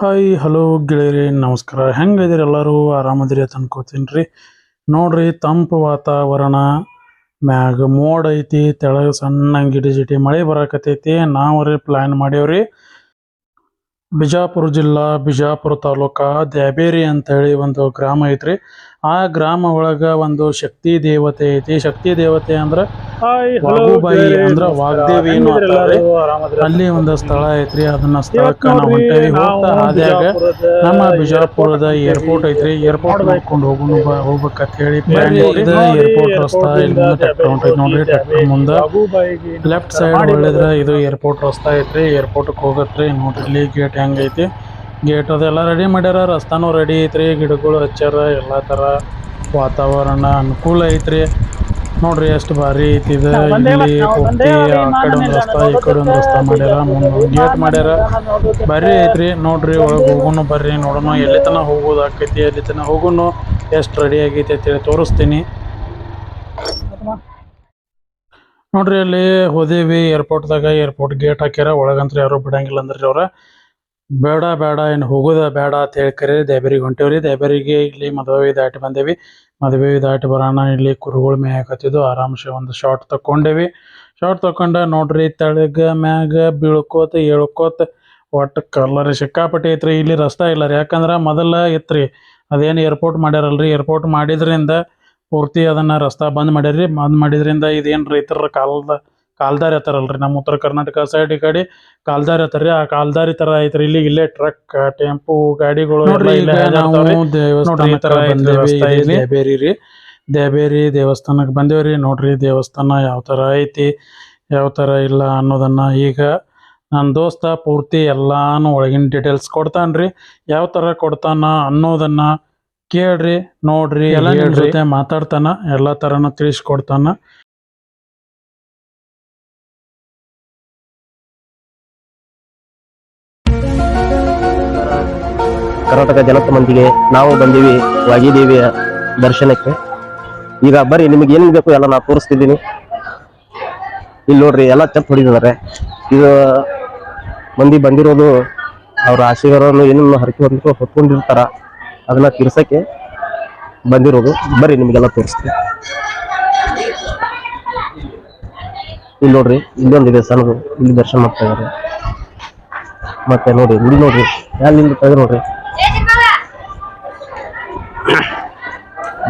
Hi hello ಗೆಳೆಯರಿ, ನಮಸ್ಕಾರ. ಹೆಂಗಿದ್ದೀರಿ ಎಲ್ಲರೂ? ಆರಾಮದಿರಿ ಅಂತ ಅನ್ಕೋತೀನಿ ರೀ ನೋಡ್ರಿ, ತಂಪು ವಾತಾವರಣ, ಮ್ಯಾಗ ಮೋಡ ಐತಿ, ತೆಳಗ ಸಣ್ಣ ಗಿಡಿ ಜಿಟಿ ಮಳೆ ಬರಾಕತೈತಿ ನಾವು ರೀ ಪ್ಲ್ಯಾನ್ ಮಾಡೇವ್ರಿ ಬಿಜಾಪುರ ಜಿಲ್ಲಾ, ಬಿಜಾಪುರ ತಾಲೂಕ, ದ್ಯಾಬೇರಿ ಅಂತೇಳಿ ಒಂದು ಗ್ರಾಮ ಐತ್ರಿ. ಆ ಗ್ರಾಮ ಒಳಗ ಒಂದು ಶಕ್ತಿ ದೇವತೆ ಐತಿ. ಶಕ್ತಿ ದೇವತೆ ಅಂದ್ರ ವಾಗುಬಾಯಿ ಅಂದ್ರ ವಾಗ್ದೇವಿ ಏನು. ಅಲ್ಲಿ ಒಂದು ಸ್ಥಳ ಐತ್ರಿ ಅದನ್ನ ಸ್ಥಳಕ್ಕ ನಾವು ಹೊಂಟೇವಿ. ಹೋಗ್ತಾ ಹಾದ್ಯಾಗ ನಮ್ಮ ಬಿಜಾಪುರದ ಏರ್ಪೋರ್ಟ್ ಐತ್ರಿ. ಏರ್ಪೋರ್ಟ್ ನೋಡ್ಕೊಂಡು ಹೋಗುನು ಬಾ ಹೋಗ್ಬೇಕಂತ ಹೇಳಿ ಪ್ಲಾನ್ ಏರ್ಪೋರ್ಟ್ ರಸ್ತಾ ಇಲ್ಲಿ ಮುಂದೆ ಟ್ರ್ಯಾಕ್ಟರ್ ಹೊಂಟೈತಿ ನೋಡ್ರಿ ಟ್ರ್ಯಾಕ್ಟರ್ ಮುಂದೆ. ಲೆಫ್ಟ್ ಸೈಡ್ ಒಳ್ಳಿದ್ರ ಇದು ಏರ್ಪೋರ್ಟ್ ರಸ್ತಾ ಐತ್ರಿ. ಏರ್ಪೋರ್ಟ್ ಹೋಗತ್ರಿ ನೋಡ್ರಿ ಇಲ್ಲಿ ಗೇಟ್ ಹೆಂಗೈತಿ ಗೇಟ್ ಅದೆಲ್ಲ ರೆಡಿ ಮಾಡ್ಯಾರ ರಸ್ತಾನು ರೆಡಿ ಐತ್ರಿ. ಗಿಡಗಳು ಹಚ್ಚಾರ ಎಲ್ಲಾ ತರ ವಾತಾವರಣ ಅನುಕೂಲ ಐತ್ರಿ. ನೋಡ್ರಿ ಎಷ್ಟು ಭಾರಿ ಐತಿ ಇದು. ಇಲ್ಲಿ ಹೋಗ್ತಿ ಆ ಕಡೆ ಒಂದು ರಸ್ತಾ ಈ ಕಡೆ ಒಂದು ರಸ್ತಾ ಮಾಡ್ಯಾರ ಗೇಟ್ ಮಾಡ್ಯಾರ. ಬರ್ರಿ ಐತ್ರಿ. ನೋಡ್ರಿ ಒಳಗ್ ಹೋಗುನು ಬರ್ರಿ ನೋಡೋಣ ಎಲ್ಲಿ ತನಕ ಹೋಗೋದು ಆಕೈತಿ ಎಲ್ಲಿ ತನಕ ಹೋಗುನು ಎಷ್ಟು ರೆಡಿ ಆಗೈತಿ ಅಂತೇಳಿ ತೋರಿಸ್ತೀನಿ. ನೋಡ್ರಿ ಅಲ್ಲಿ ಹೋದೇವಿ ಏರ್ಪೋರ್ಟ್ದಾಗ ಏರ್ಪೋರ್ಟ್ ಗೇಟ್ ಹಾಕ್ಯಾರ ಒಳಗಂತ್ರ ಯಾರು ಬಿಡಂಗಿಲ್ಲ ಅಂದ್ರಿ ಅವ್ರ. ಬೇಡ ಬೇಡ ಏನು ಹೋಗೋದ ಬೇಡ ಅಂತ ಹೇಳಿ ಕರೀರಿ, ದೇಬರಿಗೆ ಹೊಂಟೇವ್ರಿ. ದೇಬರಿಗೆ ಇಲ್ಲಿ ಮದುವೆ ದಾಟಿ ಬಂದೇವಿ. ಮದುವೆ ದಾಟಿ ಬರೋಣ, ಇಲ್ಲಿ ಕುರುಗಳು ಮೇಯಕತ್ತಿದ್ದು ಆರಾಮ್ಸೆ ಒಂದು ಶಾರ್ಟ್ ತಕೊಂಡೇವಿ ಶಾರ್ಟ್ ತಕೊಂಡ ನೋಡ್ರಿ, ತೆಳಗ ಮ್ಯಾಗ ಬೀಳ್ಕೋತ, ಏಳ್ಕೋತ ಒಟ್ಟು ಕಲರ್ ಸಿಕ್ಕಾಪಟ್ಟಿ ಐತ್ರಿ. ಇಲ್ಲಿ ರಸ್ತೆ ಇಲ್ಲ ರೀ. ಯಾಕಂದ್ರೆ ಮೊದಲ ಇತ್ರಿ ಅದೇನು ಏರ್ಪೋರ್ಟ್ ಮಾಡ್ಯಾರಲ್ರಿ. ಏರ್ಪೋರ್ಟ್ ಮಾಡಿದ್ರಿಂದ ಪೂರ್ತಿ ಅದನ್ನ ರಸ್ತಾ ಬಂದ್ ಮಾಡ್ಯಾರ್ರಿ. ಬಂದ್ ಮಾಡಿದ್ರಿಂದ ಇದೇನು ರೈತರ ಕಾಲದ ಕಾಲ್ದಾರಿ ಹತ್ತಾರಲ್ರಿ ನಮ್ಮ ಉತ್ತರ ಕರ್ನಾಟಕ ಸೈಡ್ ಈ ಕಡೆ ಕಾಲ್ದಾರಿ ಹತ್ತಾರ್ರಿ ಆ ಕಾಲ್ದಾರಿ ತರ ಐತ್ರಿ. ಇಲ್ಲಿ ಇಲ್ಲೇ ಟ್ರಕ್ ಟೆಂಪು ಗಾಡಿಗಳು ದೇವೇರಿ. ದೇಬೇರಿ ದೇವಸ್ಥಾನಕ್ಕೆ ಬಂದೇವ್ರಿ ನೋಡ್ರಿ ದೇವಸ್ಥಾನ ಯಾವ ತರ ಐತಿ ಯಾವ ತರ ಇಲ್ಲ ಅನ್ನೋದನ್ನ ಈಗ ನನ್ನ ದೋಸ್ತ ಪೂರ್ತಿ ಎಲ್ಲಾನು ಒಳಗಿನ ಡೀಟೇಲ್ಸ್ ಕೊಡ್ತಾನ್ರಿ ಯಾವ ತರ ಕೊಡ್ತಾನ ಅನ್ನೋದನ್ನ ಕೇಳ್ರಿ ನೋಡ್ರಿ ಎಲ್ಲ ಜೊತೆ ಮಾತಾಡ್ತಾನ ಎಲ್ಲಾ ತರನು ತಿಳಿಸ್ಕೊಡ್ತಾನ. ಕರ್ನಾಟಕ ಜನತ ಮಂದಿಗೆ ನಾವು ಬಂದೀವಿ ವಾಗಿದೇವಿಯ ದರ್ಶನಕ್ಕೆ. ಈಗ ಬರ್ರಿ, ನಿಮಗೆ ಏನ್ ಬೇಕು ಎಲ್ಲ ನಾ ತೋರಿಸ್ತಿದ್ದೀನಿ. ಇಲ್ಲಿ ನೋಡ್ರಿ, ಎಲ್ಲ ಚಪ್ ಹೊಡಿದಿದ್ದಾರೆ. ಇದು ಮಂದಿ ಬಂದಿರೋದು, ಅವ್ರ ಆಶೀರ್ವಾದವನ್ನು ಏನನ್ನು ಹರಕೆ ಹೊಂದ್ಕೊ ಹೊತ್ಕೊಂಡಿರ್ತಾರ. ಅದನ್ನ ತೀರ್ಸಕ್ಕೆ ಬಂದಿರೋದು. ಬರ್ರಿ, ನಿಮಗೆಲ್ಲ ತೋರಿಸ್ತೀನಿ. ಇಲ್ಲಿ ನೋಡ್ರಿ, ಇಲ್ಲೊಂದಿದೆ ಸಣ್ಣದು. ಇಲ್ಲಿ ದರ್ಶನ ಮಾಡ್ತಾ ಇದ್ದಾರೆ. ಮತ್ತೆ ನೋಡಿ, ಇಲ್ಲಿ ನೋಡ್ರಿ ಯಾಲಿಂದ ತೆಗೆದು ನೋಡ್ರಿ.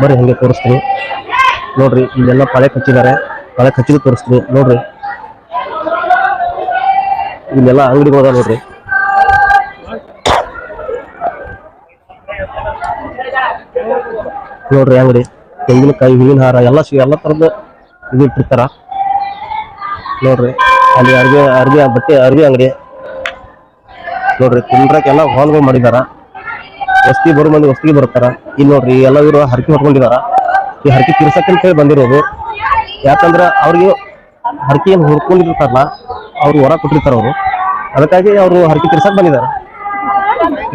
ಬರ್ರಿ, ಹಂಗೆ ತೋರಿಸ್ತೀನಿ. ನೋಡ್ರಿ ಇಲ್ಲೆಲ್ಲ ಪಳೆ ಕಚ್ಚಿದ್ದಾರೆ ಪಳೆ ಹಚ್ಚಿದ್ದು ತೋರಿಸ್ತೀನಿ. ನೋಡ್ರಿ. ಇಲ್ಲೆಲ್ಲ ಅದಾವ ನೋಡ್ರಿ. ನೋಡ್ರಿ, ಅಂಗಡಿ. ತೆಂಗಿನಕಾಯಿ ಹೂವಿನ ಹಾರ, ಎಲ್ಲ ಸಿಗ ಎಲ್ಲ ತರದ ಇದು ಇಟ್ಟಿರ್ತಾರ. ನೋಡ್ರಿ, ಅಲ್ಲಿ ಅರ್ಬಿ ಅರ್ಬಿ ಬಟ್ಟೆ ಅರ್ಬಿ ಅಂಗಡಿ. ನೋಡ್ರಿ ಎಲ್ಲಾ ಹಾಲ್ಗಳು ಮಾಡಿದಾರ. ವಸ್ತಿ ಬರೋ ಮಂದಿ ವಸ್ತಿಗೆ ಬರ್ತಾರ. ಇಲ್ಲಿ ನೋಡ್ರಿ ಎಲ್ಲ ಇವರು ಹರಕೆ ಹೊತ್ಕೊಂಡಿದಾರ. ಈ ಹರಕೆ ತೀರ್ಸಕ್ಕಂತ ಹೇಳಿ ಬಂದಿರೋದು. ಯಾಕಂದ್ರ ಅವ್ರಿಗೆ ಹರಕೆ ಏನು ಹುಡ್ಕೊಂಡಿರ್ತಾರಲ್ಲ ಅವ್ರು ಹೊರ ಕೊಟ್ಟಿರ್ತಾರ ಅವರು. ಅದಕ್ಕಾಗಿ ಅವರು ಹರಕೆ ತೀರ್ಸಕ್ ಬಂದಿದ್ದಾರೆ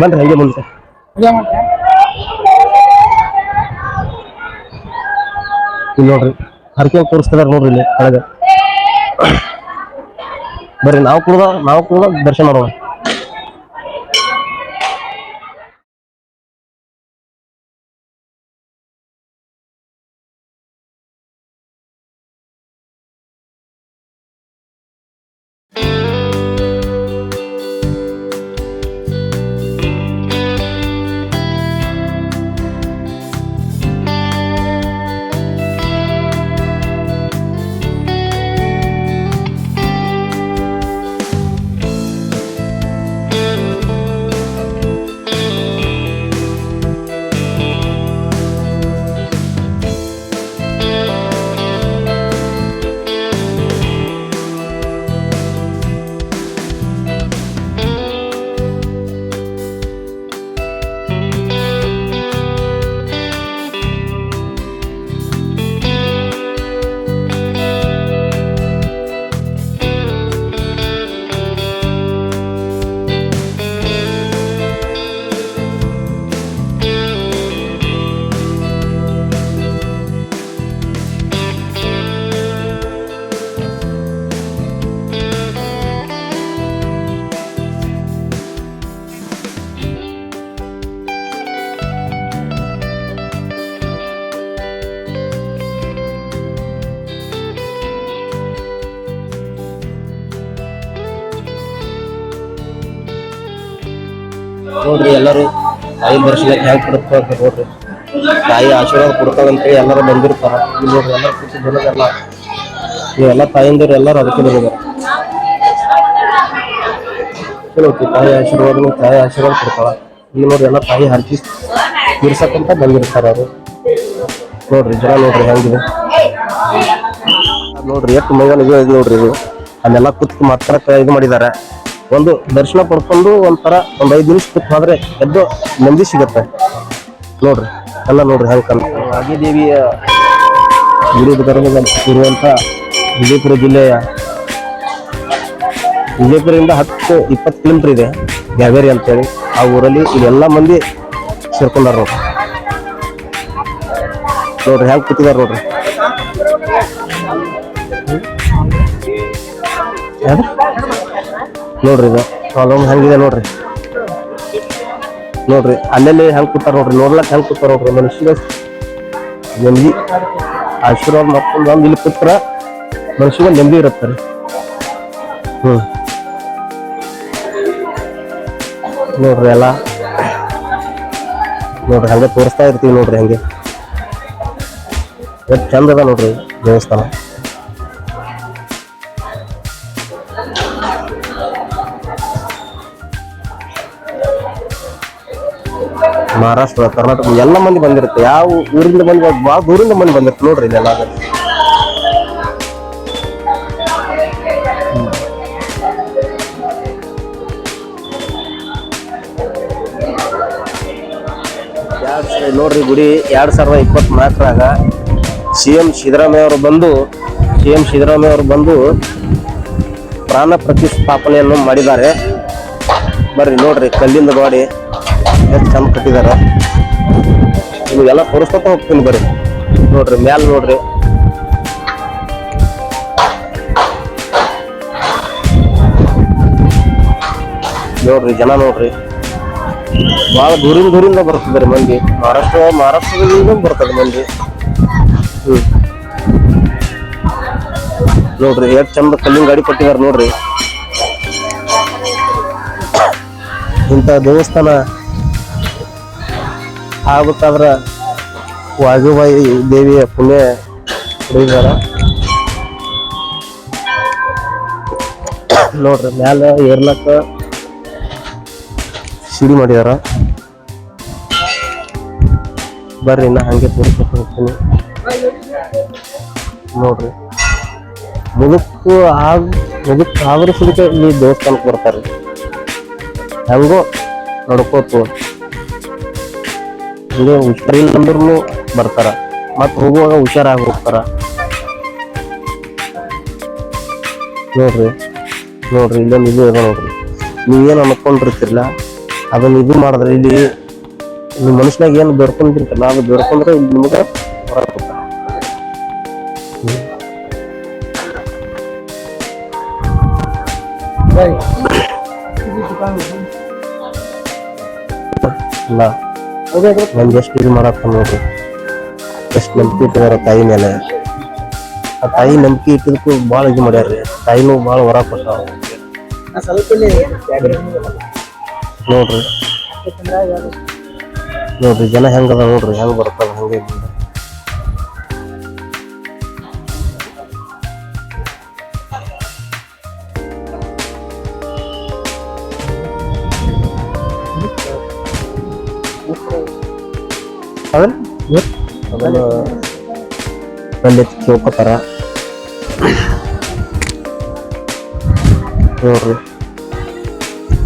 ಬನ್ರಿ, ಹಂಗೆ ಮುಂದೆ. ಇಲ್ಲಿ ನೋಡ್ರಿ, ಹರಕೆ ತೋರಿಸ್ತಿದಾರೆ ನೋಡ್ರಿ ಇಲ್ಲಿ ಕೆಳಗೆ. ಬರ್ರಿ ನಾವು ಕೂಡ ನಾವು ಕೂಡ ದರ್ಶನ ಮಾಡೋಣ. ತಾಯಿ ವರ್ಷದಾಗ ಹೆಂಗ್ ಕೊಡ್ತಾರೆ ನೋಡ್ರಿ ತಾಯಿ ಆಶೀರ್ವಾದ ಕೊಡ್ತಾವಂತೇಳಿ ಎಲ್ಲರೂ ಬಂದಿರ್ತಾರ. ನೋಡ್ರಿ ಎಲ್ಲರೂ ಕೂತು ಜನರೆಲ್ಲ ನೀವೆಲ್ಲ ತಾಯಿಂದಿರು ಎಲ್ಲರೂ ಅದಕ್ಕೆ ಐತಿ ತಾಯಿ ಆಶೀರ್ವಾದ ತಾಯಿ ಆಶೀರ್ವಾದ ಕೊಡ್ತಾಳ. ಇಲ್ಲಿ ನೋಡ್ರಿ ಎಲ್ಲ ತಾಯಿ ಹರಕಿ ತೀರ್ಸಕ್ಕಂತ ಬಂದಿರ್ತಾರ ಅವರು. ನೋಡ್ರಿ, ಜನ ನೋಡ್ರಿ ಹೆಂಗಿದೆ. ನೋಡ್ರಿ, ಎಷ್ಟು ಐತಿ ನೋಡ್ರಿ ಇದು. ಅಲ್ಲೆಲ್ಲ ಕುತ್ಕು ಮಾತ್ರ ಇದು ಮಾಡಿದ್ದಾರೆ. ಒಂದು ದರ್ಶನ ಪಡ್ಕೊಂಡು ಒಂಥರ ಒಂದ್ ಐದು ನಿಮಿಷ ಕೂತ್ ಹೋದ್ರೆ ಎದ್ದು ನೆಮ್ಮದಿ ಸಿಗತ್ತೆ. ನೋಡ್ರಿ ಎಲ್ಲ ನೋಡ್ರಿ ಹೆಂಗೆ ಕಂತ ವಾಗಿದೇವಿಯ ಗುರು ಧರ್ಮದ ಇರುವಂತ ವಿಜಯಪುರ ಜಿಲ್ಲೆಯ ವಿಜಯಪುರದಿಂದ ಹತ್ತು ಇಪ್ಪತ್ತು ಕಿಲೋಮೀಟರ್ ಇದೆ ಗ್ಯಾವೇರಿ ಅಂತೇಳಿ. ಆ ಊರಲ್ಲಿ ಇಲ್ಲೆಲ್ಲ ಮಂದಿ ಸೇರ್ಕೊಂಡಾರ ನೋಡ್ರಿ. ನೋಡ್ರಿ ಹೆಂಗ್ ಕೂತಿದಾರ ನೋಡ್ರಿ. ಯಾವ್ದು? ನೋಡ್ರಿ ಇದು. ಕಾಲಮ್ ಹೆಂಗಿದೆ ನೋಡ್ರಿ. ನೋಡ್ರಿ, ಅಲ್ಲೆಲ್ಲಿ ಹೆಂಗ್ ಕೂತಾರ ನೋಡ್ರಿ, ನೋಡ್ಲಕ್ ಹೆಂಗ್ ಕೂತಾರ ನೋಡ್ರಿ ಮನುಷ್ಯ ನೆಮ್ಮದಿ. ಆಶೀರ್ವಾದ ಮಾಡ್ಕೊಂಡು ಬಂದು ಇಲ್ಲಿ ಕೂತ್ರ ಮನುಷ್ಯಗೆ ನೆಮ್ಮದಿ ಇರುತ್ತೆ ರೀ. ಹ್ಮ್. ನೋಡ್ರಿ ಎಲ್ಲ. ನೋಡ್ರಿ, ಹಂಗೆ ತೋರಿಸ್ತಾ ಇರ್ತೀವಿ ನೋಡ್ರಿ ಹಂಗೆ. ಚಂದ ಅದ ನೋಡ್ರಿ ದೇವಸ್ಥಾನ. ಮಹಾರಾಷ್ಟ್ರ, ಕರ್ನಾಟಕ, ಎಲ್ಲ ಮಂದಿ ಬಂದಿರುತ್ತೆ. ಯಾವ ಊರಿಂದ ಬಂದು ಭಾಳ ದೂರಿಂದ ಮಂದಿ ಬಂದಿರುತ್ತೆ ನೋಡ್ರಿ ಇಲ್ಲೆಲ್ಲ ನೋಡ್ರಿ ಗುಡಿ, ಎರಡ್ ಸಾವಿರದ ಇಪ್ಪತ್ನಾಲ್ಕರಾಗ ಸಿ ಎಂ ಸಿದ್ದರಾಮಯ್ಯ ಅವರು ಬಂದು, ಸಿ ಎಂ ಸಿದ್ದರಾಮಯ್ಯ ಅವರು ಬಂದು ಪ್ರಾಣ ಪ್ರತಿಷ್ಠಾಪನೆಯನ್ನು ಮಾಡಿದ್ದಾರೆ. ಬರ್ರಿ ನೋಡ್ರಿ, ಕಲ್ಲಿಂದ ಗೋಡೆ ಎಷ್ಟು ಚಂದ ಕಟ್ಟಿದಾರ. ನಿಮಗೆಲ್ಲ ತೋರಿಸ್ಕೊತ ಹೋಗ್ತೀನಿ ಬರ್ರಿ. ನೋಡ್ರಿ, ಮ್ಯಾಲ ನೋಡ್ರಿ. ನೋಡ್ರಿ, ಜನ ನೋಡ್ರಿ. ಬಹಳ ದೂರಿಂದ ದೂರಿಂದ ಬರ್ತಿದ್ದಾರೆ ಮಂದಿ. ಮಹಾರಾಷ್ಟ್ರ ಮಹಾರಾಷ್ಟ್ರದಿಂದ ಬರ್ತದೆ ಮಂದಿ. ನೋಡ್ರಿ, ಎಷ್ಟು ಚಂದ ಕಲ್ಲಿನ ಗಾಡಿ ಕೊಟ್ಟಿದ್ದಾರೆ ನೋಡ್ರಿ. ಇಂಥ ದೇವಸ್ಥಾನ ಆಗ್ಬೇಕಾದ್ರ ವಾಜುಬಾಯಿ ದೇವಿಯ ಪುಣ್ಯ ಕುಡಿದಾರ ನೋಡ್ರಿ, ಮ್ಯಾಲ ಏರ್ಲಕ್ಕ ಸಿಡಿ ಮಾಡಿದಾರ. ಬರ್ರಿ ನಾ ಹಂಗೆ ಹೋಗ್ತೀನಿ ನೋಡ್ರಿ ಮುದುಕು ಆಗ ಮುದುಕ್ ಆದ್ರೂ ಸುಡಿಕ ಇಲ್ಲಿ ದೇವಸ್ಥಾನಕ್ಕೆ ಬರ್ತಾರೆ. ಹೆಂಗೋ ನಡ್ಕೋತು. ಹಂಗೆ ಹುಷಾರಿಲ್ಲ ಅಂದ್ರೂ ಬರ್ತಾರ. ಮತ್ ಹೋಗುವಾಗ ಹುಷಾರಾಗಿ ಹೋಗ್ತಾರ. ನೋಡ್ರಿ ನೋಡ್ರಿ, ಇಲ್ಲೊಂದು ಇದು ಇದೆ ನೋಡ್ರಿ. ನೀವೇನು ಅನ್ಕೊಂಡಿರ್ತಿರ್ಲ, ಅದನ್ನ ಇದು ಮಾಡಿದ್ರೆ ಇಲ್ಲಿ ನಿಮ್ಮ ಮನುಷ್ಯನಾಗ ಏನು ಬೇಡ್ಕೊಂಡಿರ್ತಿಲ್ಲ ಅದು ದೊರ್ಕೊಂಡ್ರೆ ನಿಮಗೆ ಒಂದ್ ಎಷ್ಟು ಇದು ಮಾಡತ್ತ ನೋಡ್ರಿ ಎಷ್ಟು ನಂಬಿಕೆ ಇಟ್ಟಿದಾರ ತಾಯಿ ಮೇಲೆ. ಆ ತಾಯಿ ನಂಬಿಕೆ ಇಟ್ಟಿದಕ್ಕೂ ಭಾಳ ಇದು ಮಾಡ್ಯಾರ್ರಿ ತಾಯಿನೂ ಭಾಳ ಹೊರ ಕೊಟ್ಟಾವ ನೋಡ್ರಿ. ನೋಡ್ರಿ ಜನ ಹೆಂಗದ ನೋಡ್ರಿ ಹೆಂಗ್ ಬರ್ತಾವ ಹಂಗೆ ಅದನ್ನ ಅದನ್ನ ಅಲ್ಲಿ ಕೇಳ್ಕೊತಾರ ನೋಡ್ರಿ.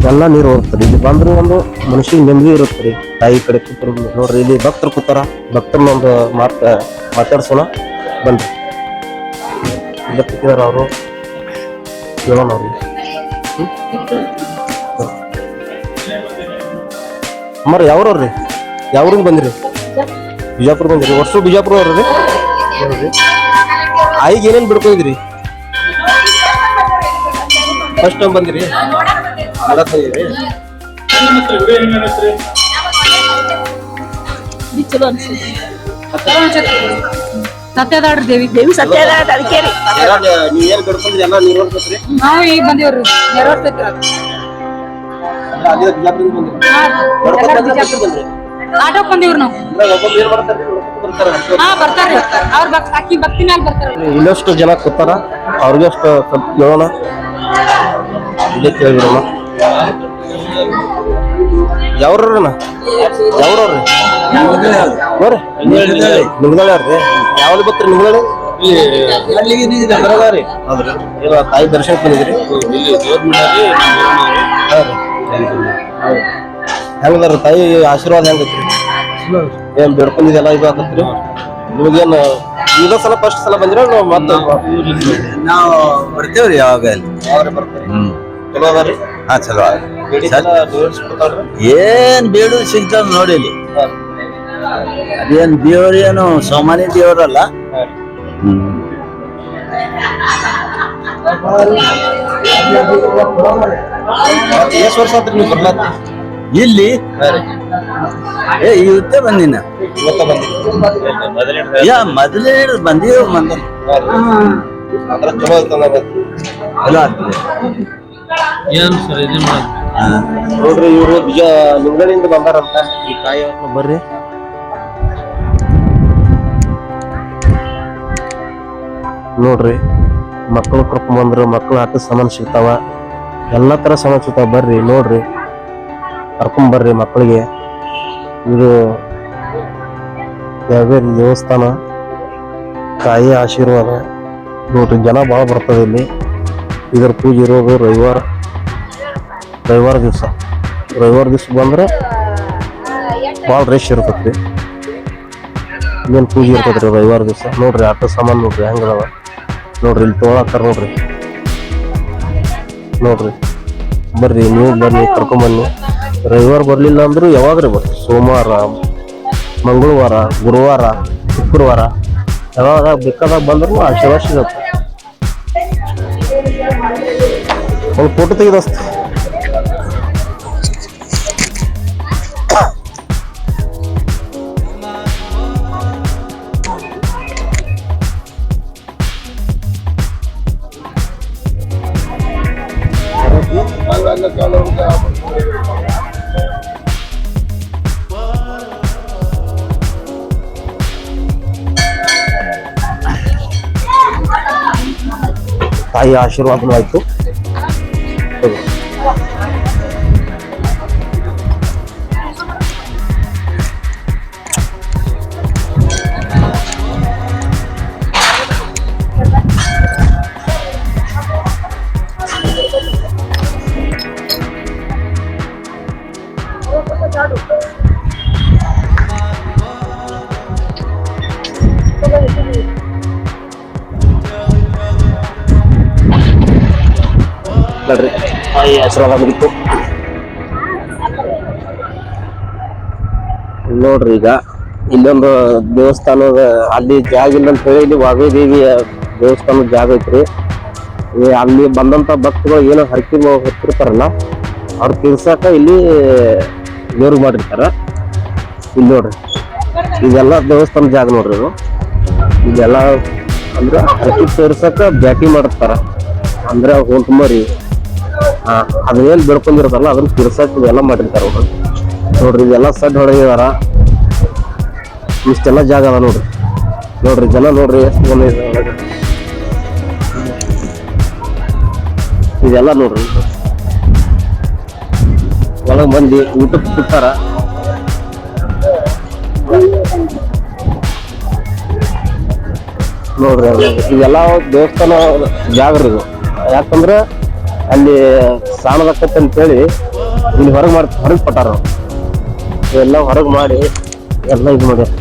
ಎಲ್ಲ ನೀರು ಹೋಗ್ತದೆ. ಇಲ್ಲಿ ಬಂದ್ರೆ ಒಂದು ಮನುಷ್ಯನ ನೆಮ್ಮದಿ ಇರುತ್ತೆ ರೀ. ತಾಯಿ ಕಡೆ ಕೂತ್ರು ನೋಡ್ರಿ, ಇಲ್ಲಿ ಭಕ್ತರು ಕೂತಾರ. ಭಕ್ತರನ್ನ ಒಂದು ಮಾತ ಮಾತಾಡ್ಸೋಣ. ಬನ್ರಿ. ಇಲ್ಲ ಅವರು. ಕೇಳೋಣ ಅವ್ರಿಗೆ ಅಮ್ಮರ ಯಾವ್ರವ್ರಿ ಯಾವ್ರಿಗೆ ಬಂದಿರಿ? ಬಿಜಾಪುರ ಬಂದ್ರಿ ವರ್ಷ ಬಿಜಾಪುರ ಅವ್ರಿ ಆಯಿಗೆ ಏನೇನ್ ಬಿಡ್ಕೊಂಡಿದ್ರಿ ಫಸ್ಟ್ ಟೈಮ್ ಬಂದಿರಿ? ನೋಡಕ್ ಬಂದಿರಿ ಇದು ಚಲೋ ಅನ್ಸುತ್ತೆ. ಸತ್ಯದಾಡ್ರಿ ದೇವಿ. ದೇವಿ ಸತ್ಯದಾಡ ಅದಕ್ಕೆ ರೀ. ಎಲ್ಲ ನೀವ್ ಏನ್ ಬಿಡ್ಕೊಂಡ್ರಿ ಎಲ್ಲ ನಾವು ಈಗ ಬಂದೇವ್ರಿ. ನೆರವೇರ್ತೈತಿ ಎಲ್ಲ ಅಲ್ಲಿ ಬಿಜಾಪುರದಿಂದ ಬಂದ್ರಿ? ಆಟೋಕ್ ಬಂದಿವ್ರಿ ನಾವು. ಇಲ್ಲ, ಒಬ್ಬೊಬ್ರು ಏನ್ ಮಾಡ್ತಾರ್ರಿ ನಡ್ಕೊಂಡ್ ಬರ್ತಾರ. ಹಾ ಬರ್ತಾರ್ರಿ ಅವ್ರ ಭಕ್ ಅಕ್ಕಿ ಭಕ್ತಿ ಮ್ಯಾಲ ಬರ್ತಾರ. ಇನ್ನಷ್ಟು ಜನ ಕೂತಾರ. ಅವ್ರಿಗೆ ಅಷ್ಟು ಸ್ವಲ್ಪ ಕೇಳೋಣ. ಇಲ್ಲೇ ಕೇಳಿಬಿಡೋಣ ಯಾವ್ರಣ್ಣ ಯಾವ್ರವ್ರಿ? ಬರ್ರಿ. ನಿಮ್ಗಳೇ ಯಾವ್ದು ಬತ್ರಿ ನಿಮ್ಗಳೇ ಏನೋ ತಾಯಿ ದರ್ಶನಕ್ಕೆ ಬಂದಿದ್ರಿ? ಹೆಂಗದಾರ ತಾಯಿ ಆಶೀರ್ವಾದ ಹೆಂಗೈತ್ರಿ? ಏನ್ ಬೇಡ್ಕೊಂಡಿದ್ದೆಲ್ಲ ಇದು ಆಗತ್ರಿ ನಿಮಗೇನು ಇದ ಸಲ ಫಸ್ಟ್ ಸಲ ಬಂದಿರ ಮತ್ತೆ? ನಾವು ಬರ್ತೇವ್ರಿ ಯಾವಾಗ ಚಲೋ ಅದಾರಿ ಹಾ ಚಲೋ? ಏನ್ ಬೇಡು ಸಿಗ್ತಾವ ನೋಡಿಲಿ ಅದೇನ್ ದೇವ್ರೇನು ಸಾಮಾನ್ಯ ದೇವರಲ್ಲ? ಹ್ಮ್. ಎಷ್ಟ್ ವರ್ಷ ಆತ್ರಿ ನೀವು ಬರ್ಲಾತ್ರಿ? ಇಲ್ಲಿ? ಏ ಇವತ್ತೇ ಬಂದಿನ ಇವತ್ತ ಬಂದಿರಿ ಯಾ ಮೊದಲೇ ಬಂದಿವ್ ಮಂದಿ ಚಲೋ ಆಗ್ತದೆ. ನೋಡ್ರಿ ಇವ್ರು ಬಿಜ ನಿಮ್ಗಳಿಂದ ಬಂದಾರಂತ. ಈ ಕಾಯಿ ಬರ್ರಿ. ನೋಡ್ರಿ ಮಕ್ಕಳು ಕರ್ಕೊಂಡ್ ಬಂದ್ರು ಮಕ್ಕಳು ಆಟ ಸಾಮಾನು ಸಿಗ್ತಾವ. ಎಲ್ಲಾ ತರ ಸಾಮಾನು ಸಿಗ್ತಾವ. ಬರ್ರಿ ನೋಡ್ರಿ. ಕರ್ಕೊಂಡ್ ಬರ್ರಿ ಮಕ್ಕಳಿಗೆ. ಇದು ಯಾವ್ಯಾವ ದೇವಸ್ಥಾನ? ತಾಯಿ ಆಶೀರ್ವಾದ. ನೋಡ್ರಿ ಜನ ಭಾಳ ಬರ್ತದೆ ಇಲ್ಲಿ. ಇದರ ಪೂಜೆ ಇರೋದು ರವಿವಾರ. ರವಿವಾರ ದಿವಸ. ರವಿವಾರ ದಿವಸ ಬಂದ್ರೆ ಭಾಳ ರಶ್ ಇರ್ತೈತ್ರಿ. ಇನ್ನೇನು ಪೂಜೆ ಇರ್ತೈತ್ರಿ ರವಿವಾರ ದಿವಸ. ನೋಡ್ರಿ ಆಟ ಸಾಮಾನು ನೋಡ್ರಿ ಹೆಂಗದಾವ ನೋಡ್ರಿ ಇಲ್ಲಿ ತೊಗೊಳತ್ತಾರ ನೋಡ್ರಿ. ನೋಡ್ರಿ. ಬರ್ರಿ ನೀವು ಬನ್ನಿ ಕರ್ಕೊಂಬನ್ನಿ. ರವಿವಾರ ಬರಲಿಲ್ಲ ಅಂದ್ರೆ ಯಾವಾಗ್ರಿ ಬರ್ತೀವಿ ಸೋಮವಾರ, ಮಂಗಳವಾರ, ಗುರುವಾರ, ಶುಕ್ರವಾರ, ಯಾವಾಗ ಬೇಕಾದಾಗ ಬಂದ್ರು ಆಶೀರ್ವಾದ ಸಿಗತ್ತೆ. ಒಂದು ಫೋಟೋ ತೆಗೆದಸ್ತ ఆ ఆశీర్వాదం వైపు ನೋಡ್ರಿ. ಆಶೀರ್ವಾದ ಮುಗಿತು ನೋಡ್ರಿ ಈಗ ಇಲ್ಲೊಂದು ದೇವಸ್ಥಾನದ ಅಲ್ಲಿ ಜಾಗ ಇಲ್ಲ ಅಂತ ಹೇಳಿ ಇಲ್ಲಿ ವಾಗೇ ದೇವಿಯ ದೇವಸ್ಥಾನದ ಜಾಗ ಐತ್ರಿ. ಅಲ್ಲಿ ಬಂದಂತ ಭಕ್ತಗಳು ಏನೋ ಹರಕೆ ಹೊತ್ತಿರ್ತಾರಲ್ಲ ಅವ್ರು ತೀರ್ಸಾಕ ಇಲ್ಲಿ ದೇವ್ರು ಮಾಡಿರ್ತಾರ. ಇಲ್ಲಿ ನೋಡ್ರಿ. ಇದೆಲ್ಲ ದೇವಸ್ಥಾನ ಜಾಗ ನೋಡ್ರಿ ಇದು. ಇದೆಲ್ಲ ಅಂದ್ರೆ ಹರಕೆ ತೀರ್ಸಕ ಬ್ಯಾಟಿ ಮಾಡಿರ್ತಾರ ಅಂದ್ರೆ ಹೋಲ್ ಅದನ್ನೇನ್ ಬೆಳ್ಕೊಂಡಿರೋದಲ್ಲ ಅದನ್ನ ತಿರ್ಸಕ್ ಇದೆಲ್ಲ ಮಾಡಿರ್ತಾರೆ ನೋಡ್ರಿ. ನೋಡ್ರಿ, ಇದೆಲ್ಲ ಸಡ್ ಹೊಡೆದಿದಾರ. ಇಷ್ಟೆಲ್ಲ ಜಾಗ ಅದ ನೋಡ್ರಿ. ನೋಡ್ರಿ, ಜನ ನೋಡ್ರಿ ಎಷ್ಟು ಜನ ಇದೆ ಇದೆಲ್ಲ ನೋಡ್ರಿ. ಒಳಗ್ ಮಂದಿ ಊಟಕ್ಕೆ ಕುಟ್ಟಾರ ನೋಡ್ರಿ. ಇದೆಲ್ಲ ದೇವಸ್ಥಾನ ಜಾಗ ರೀ ಯಾಕಂದ್ರ ಅಲ್ಲಿ ಸಾಣದಕ್ಕತ್ತೆ ಅಂತೇಳಿ ಇಲ್ಲಿ ಹೊರಗೆ ಮಾಡಿ ಹೊರಗೆ ಪಟ್ಟಾರ ಎಲ್ಲ ಹೊರಗೆ ಮಾಡಿ ಎಲ್ಲ ಇದು ಮಾಡ್ಯಾರ.